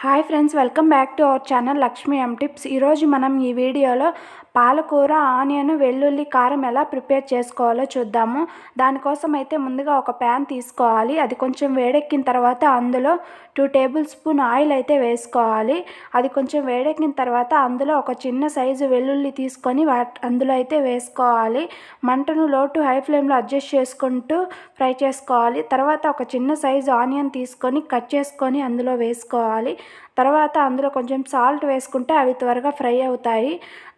Hi friends welcome back to our channel Lakshmi M tips ఈరోజు మనం ఈ వీడియోలో పాలకూర ఆనియన్ వెల్లుల్లి కారం ఎలా ప్రిపేర్ చేసుకోవాలో చూద్దాము. దానికోసం అయితే ముందుగా ఒక ప్యాన్ తీసుకోవాలి. అది కొంచెం వేడెక్కిన తర్వాత అందులో టూ టేబుల్ స్పూన్ ఆయిల్ అయితే వేసుకోవాలి. అది కొంచెం వేడెక్కిన తర్వాత అందులో ఒక చిన్న సైజు వెల్లుల్లి తీసుకొని అందులో అయితే వేసుకోవాలి. మంటను లో టు హై ఫ్లేమ్లో అడ్జస్ట్ చేసుకుంటూ ఫ్రై చేసుకోవాలి. తర్వాత ఒక చిన్న సైజు ఆనియన్ తీసుకొని కట్ చేసుకొని అందులో వేసుకోవాలి. తర్వాత అందులో కొంచెం సాల్ట్ వేసుకుంటే అవి త్వరగా ఫ్రై అవుతాయి.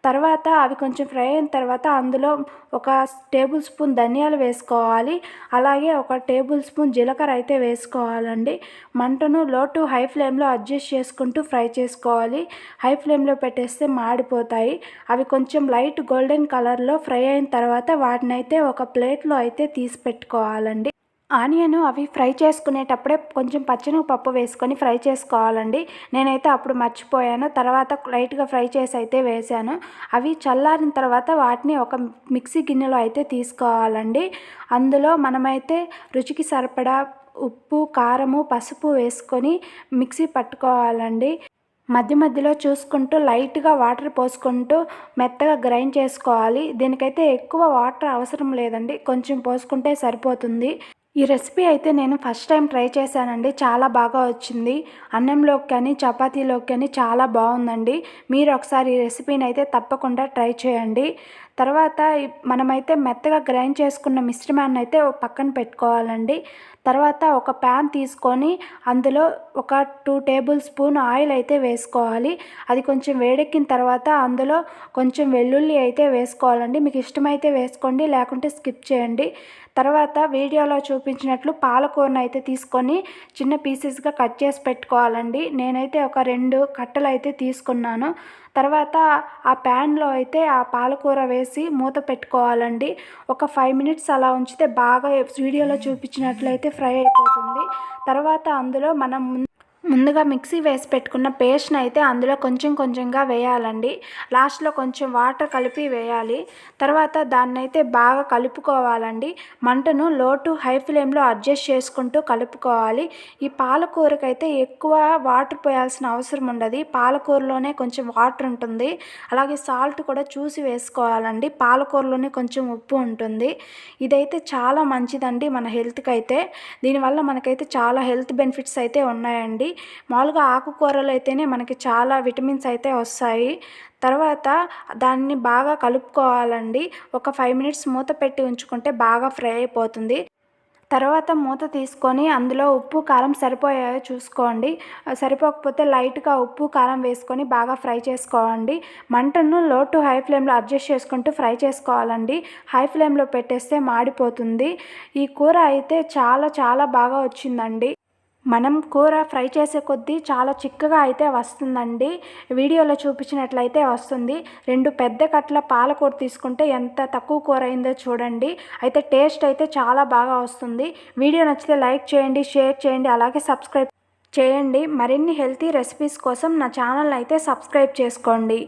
తర్వాత అవి కొంచెం ఫ్రై అయిన తర్వాత అందులో ఒక టేబుల్ స్పూన్ ధనియాలు వేసుకోవాలి. అలాగే ఒక టేబుల్ స్పూన్ జీలకర్ర అయితే వేసుకోవాలండి. మంటను లో టు హై ఫ్లేమ్లో అడ్జస్ట్ చేసుకుంటూ ఫ్రై చేసుకోవాలి. హై ఫ్లేమ్లో పెట్టేస్తే మాడిపోతాయి. అవి కొంచెం లైట్ గోల్డెన్ కలర్లో ఫ్రై అయిన తర్వాత వాటిని అయితే ఒక ప్లేట్లో అయితే తీసి పెట్టుకోవాలండి. ఆనియన్ అవి ఫ్రై చేసుకునేటప్పుడే కొంచెం పప్పు వేసుకొని ఫ్రై చేసుకోవాలండి. నేనైతే అప్పుడు మర్చిపోయాను. తర్వాత లైట్గా ఫ్రై చేసి అయితే వేసాను. అవి చల్లారిన తర్వాత వాటిని ఒక మిక్సీ గిన్నెలో అయితే తీసుకోవాలండి. అందులో మనమైతే రుచికి సరిపడా ఉప్పు కారము పసుపు వేసుకొని మిక్సీ పట్టుకోవాలండి. మధ్య మధ్యలో చూసుకుంటూ లైట్గా వాటర్ పోసుకుంటూ మెత్తగా గ్రైండ్ చేసుకోవాలి. దీనికైతే ఎక్కువ వాటర్ అవసరం లేదండి. కొంచెం పోసుకుంటే సరిపోతుంది. ఈ రెసిపీ అయితే నేను ఫస్ట్ టైం ట్రై చేశానండి. చాలా బాగా వచ్చింది. అన్నంలోకి కానీ చపాతీలోకి కానీ చాలా బాగుందండి. మీరు ఒకసారి ఈ రెసిపీని అయితే తప్పకుండా ట్రై చేయండి. తర్వాత మనమైతే మెత్తగా గ్రైండ్ చేసుకున్న మిశ్రమాన్ని అయితే పక్కన పెట్టుకోవాలండి. తర్వాత ఒక ప్యాన్ తీసుకొని అందులో ఒక టూ టేబుల్ స్పూన్ ఆయిల్ అయితే వేసుకోవాలి. అది కొంచెం వేడెక్కిన తర్వాత అందులో కొంచెం వెల్లుల్లి అయితే వేసుకోవాలండి. మీకు ఇష్టమైతే వేసుకోండి లేకుంటే స్కిప్ చేయండి. తర్వాత వీడియోలో చూపించినట్లు పాలకూరను అయితే తీసుకొని చిన్న పీసెస్గా కట్ చేసి పెట్టుకోవాలండి. నేనైతే ఒక రెండు కట్టలు అయితే తీసుకున్నాను. తర్వాత ఆ ప్యాన్లో అయితే ఆ పాలకూర వేసి మూత పెట్టుకోవాలండి. ఒక ఫైవ్ మినిట్స్ అలా ఉంచితే బాగా వీడియోలో చూపించినట్లయితే ఫ్రై అయిపోతుంది. తర్వాత అందులో మనం ముందుగా మిక్సీ వేసి పెట్టుకున్న పేస్ట్ని అయితే అందులో కొంచెం కొంచెంగా వేయాలండి. లాస్ట్లో కొంచెం వాటర్ కలిపి వేయాలి. తర్వాత దాన్ని అయితే బాగా కలుపుకోవాలండి. మంటను లో టు హై ఫ్లేమ్లో అడ్జస్ట్ చేసుకుంటూ కలుపుకోవాలి. ఈ పాలకూరకైతే ఎక్కువ వాటర్ పోయాల్సిన అవసరం ఉండదు. పాలకూరలోనే కొంచెం వాటర్ ఉంటుంది. అలాగే సాల్ట్ కూడా చూసి వేసుకోవాలండి. పాలకూరలోనే కొంచెం ఉప్పు ఉంటుంది. ఇదైతే చాలా మంచిదండి మన హెల్త్కి అయితే దీనివల్ల మనకైతే చాలా హెల్త్ బెనిఫిట్స్ అయితే ఉన్నాయండి. మామూలుగా ఆకుకూరలు అయితేనే మనకి చాలా విటమిన్స్ అయితే వస్తాయి. తర్వాత దాన్ని బాగా కలుపుకోవాలండి. ఒక ఫైవ్ మినిట్స్ మూత పెట్టి ఉంచుకుంటే బాగా ఫ్రై అయిపోతుంది. తర్వాత మూత తీసుకొని అందులో ఉప్పు కారం సరిపోయాయో చూసుకోండి. సరిపోకపోతే లైట్గా ఉప్పు కారం వేసుకొని బాగా ఫ్రై చేసుకోండి. మంటను లో టు హై ఫ్లేమ్లో అడ్జస్ట్ చేసుకుంటూ ఫ్రై చేసుకోవాలండి. హై ఫ్లేమ్లో పెట్టేస్తే మాడిపోతుంది. ఈ కూర అయితే చాలా చాలా బాగా వచ్చిందండి. మనం కూర ఫ్రై చేసే కొద్దీ చాలా చిక్కగా అయితే వస్తుందండి. వీడియోలో చూపించినట్లయితే వస్తుంది. రెండు పెద్ద కట్ల పాలకూర తీసుకుంటే ఎంత తక్కువ కూర అయిందో చూడండి. అయితే టేస్ట్ అయితే చాలా బాగా వస్తుంది. వీడియో నచ్చితే లైక్ చేయండి షేర్ చేయండి అలాగే సబ్స్క్రైబ్ చేయండి. మరిన్ని హెల్తీ రెసిపీస్ కోసం నా ఛానల్ అయితే సబ్స్క్రైబ్ చేసుకోండి.